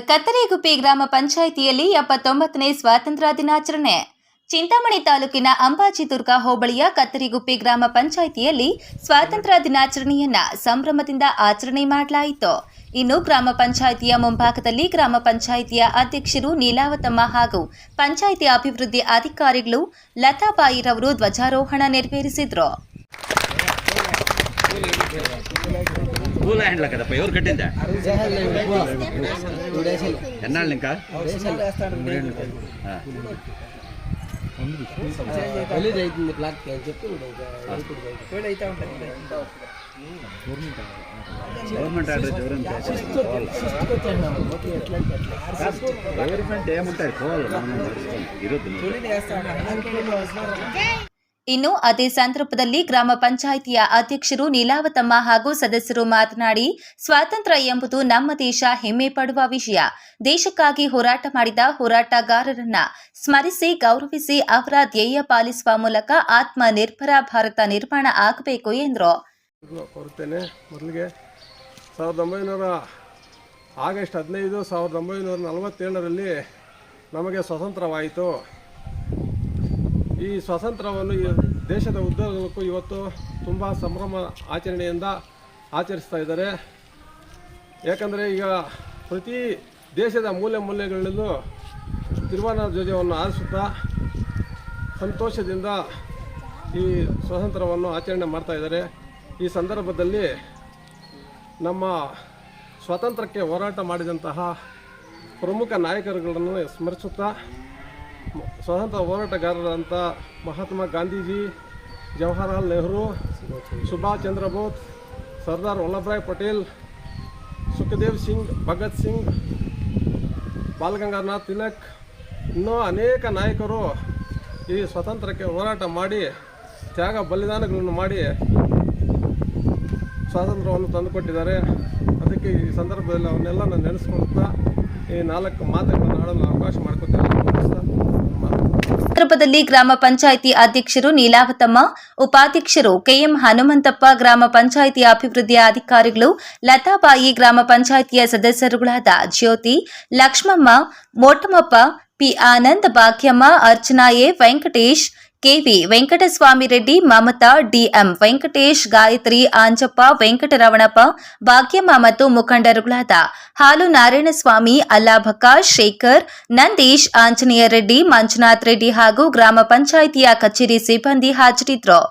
ಕತ್ತರಿಗುಪ್ಪಿ ಗ್ರಾಮ ಪಂಚಾಯಿತಿಯಲ್ಲಿ ಎಪ್ಪತ್ತೊಂಬತ್ತನೇ ಸ್ವಾತಂತ್ರ್ಯ ದಿನಾಚರಣೆ. ಚಿಂತಾಮಣಿ ತಾಲೂಕಿನ ಅಂಬಾಜಿದುರ್ಗ ಹೋಬಳಿಯ ಕತ್ತರಿಗುಪ್ಪಿ ಗ್ರಾಮ ಪಂಚಾಯಿತಿಯಲ್ಲಿ ಸ್ವಾತಂತ್ರ್ಯ ದಿನಾಚರಣೆಯನ್ನ ಸಂಭ್ರಮದಿಂದ ಆಚರಣೆ ಮಾಡಲಾಯಿತು. ಇನ್ನು ಗ್ರಾಮ ಪಂಚಾಯಿತಿಯ ಮುಂಭಾಗದಲ್ಲಿ ಗ್ರಾಮ ಪಂಚಾಯಿತಿಯ ಅಧ್ಯಕ್ಷರು ನೀಲಾವತಮ್ಮ ಹಾಗೂ ಪಂಚಾಯಿತಿ ಅಭಿವೃದ್ಧಿ ಅಧಿಕಾರಿಗಳು ಲತಾಬಾಯಿರವರು ಧ್ವಜಾರೋಹಣ ನೆರವೇರಿಸಿದ್ರು. పూల హ్యాండ్లా కదా ఎవరు కట్టిందా? ఎన్నాళ్ళు ఇంకా గవర్నమెంట్ అడ్రస్ గవర్నమెంట్ ఏముంటారు? పోవాలి. ఈరోజు ಇನ್ನು ಅದೇ ಸಂದರ್ಭದಲ್ಲಿ ಗ್ರಾಮ ಪಂಚಾಯಿತಿಯ ಅಧ್ಯಕ್ಷರು ನೀಲಾವತಮ್ಮ ಹಾಗೂ ಸದಸ್ಯರು ಮಾತನಾಡಿ, ಸ್ವಾತಂತ್ರ್ಯ ಎಂಬುದು ನಮ್ಮ ದೇಶ ಹೆಮ್ಮೆ ಪಡುವ ವಿಷಯ. ದೇಶಕ್ಕಾಗಿ ಹೋರಾಟ ಮಾಡಿದ ಹೋರಾಟಗಾರರನ್ನ ಸ್ಮರಿಸಿ, ಗೌರವಿಸಿ ಅವರ ಧ್ಯೇಯ ಪಾಲಿಸುವ ಮೂಲಕ ಆತ್ಮ ನಿರ್ಭರ ಭಾರತ ನಿರ್ಮಾಣ ಆಗಬೇಕು ಎಂದರು. ಆಗಸ್ಟ್ ಹದಿನೈದು, ಸಾವಿರದ ಒಂಬೈನೂರ ನಲವತ್ತೇಳರಲ್ಲಿ ನಮಗೆ ಸ್ವತಂತ್ರವಾಯಿತು ಈ ಸ್ವಾತಂತ್ರ್ಯವನ್ನು ಈ ದೇಶದ ಉದ್ಯೋಗಕ್ಕೂ ಇವತ್ತು ತುಂಬ ಸಂಭ್ರಮ ಆಚರಣೆಯಿಂದ ಆಚರಿಸ್ತಾ ಇದ್ದಾರೆ. ಯಾಕಂದರೆ ಈಗ ಪ್ರತಿ ದೇಶದ ಮೂಲೆ ಮೂಲೆಗಳಲ್ಲೂ ತಿರುವನ ಧ್ವಜವನ್ನು ಆರಿಸುತ್ತಾ ಸಂತೋಷದಿಂದ ಈ ಸ್ವಾತಂತ್ರ್ಯವನ್ನು ಆಚರಣೆ ಮಾಡ್ತಾ ಇದ್ದಾರೆ. ಈ ಸಂದರ್ಭದಲ್ಲಿ ನಮ್ಮ ಸ್ವಾತಂತ್ರ್ಯಕ್ಕೆ ಹೋರಾಟ ಮಾಡಿದಂತಹ ಪ್ರಮುಖ ನಾಯಕರುಗಳನ್ನು ಸ್ಮರಿಸುತ್ತಾ ಸ್ವಾತಂತ್ರ್ಯ ಹೋರಾಟಗಾರರಂಥ ಮಹಾತ್ಮ ಗಾಂಧೀಜಿ, ಜವಾಹರ್ಲಾಲ್ ನೆಹರು, ಸುಭಾಷ್ ಚಂದ್ರ ಬೋಸ್, ಸರ್ದಾರ್ ವಲ್ಲಭಾಯ್ ಪಟೇಲ್, ಸುಖದೇವ್ ಸಿಂಗ್, ಭಗತ್ ಸಿಂಗ್ ಬಾಲಗಂಗಾಧರನಾಥ್ ತಿಲಕ್. ಇನ್ನೂ ಅನೇಕ ನಾಯಕರು ಈ ಸ್ವಾತಂತ್ರ್ಯಕ್ಕೆ ಹೋರಾಟ ಮಾಡಿ, ತ್ಯಾಗ ಬಲಿದಾನಗಳನ್ನು ಮಾಡಿ ಸ್ವಾತಂತ್ರ್ಯವನ್ನು ತಂದುಕೊಟ್ಟಿದ್ದಾರೆ. ಅದಕ್ಕೆ ಈ ಸಂದರ್ಭದಲ್ಲಿ ಅವನ್ನೆಲ್ಲ ನಾನು ನೆನೆಸ್ಕೊಳ್ತಾ ಈ ನಾಲ್ಕು ಮಾತುಗಳನ್ನು ಆಡಲು ಅವಕಾಶ ಸಂದರ್ಭದಲ್ಲಿ ಗ್ರಾಮ ಪಂಚಾಯಿತಿ ಅಧ್ಯಕ್ಷರು ನೀಲಾವತಮ್ಮ, ಉಪಾಧ್ಯಕ್ಷರು ಕೆಎಂ ಹನುಮಂತಪ್ಪ, ಗ್ರಾಮ ಪಂಚಾಯಿತಿ ಅಭಿವೃದ್ಧಿಯ ಅಧಿಕಾರಿಗಳು, ಲತಾಬಾಯಿ ಗ್ರಾಮ ಪಂಚಾಯಿತಿಯ ಸದಸ್ಯರುಗಳಾದ Jyothi, Lakshmamma, Motamappa, P Anand, Bhagyamma, Archana A, Venkatesh KV Venkataswamy Reddy, Mamata, DM Venkatesh, Gayathri, Anjappa Venkataramanappa Bhagyamma ಮತ್ತು ಮುಖಂಡರುಗಳಾದ ಹಾಲು ನಾರಾಯಣಸ್ವಾಮಿ, ಅಲ್ಲಾಭಕ್ಕ, ಶೇಖರ್, ನಂದೀಶ್, ಆಂಜನೇಯ ರೆಡ್ಡಿ, ಮಂಜುನಾಥ್ ರೆಡ್ಡಿ ಹಾಗೂ ಗ್ರಾಮ ಪಂಚಾಯಿತಿಯ ಕಚೇರಿ ಸಿಬ್ಬಂದಿ ಹಾಜರಿದ್ದರು.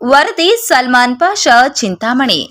ವರದಿ ಸಲ್ಮಾನ್ ಪಾಷಾ, ಚಿಂತಾಮಣಿ.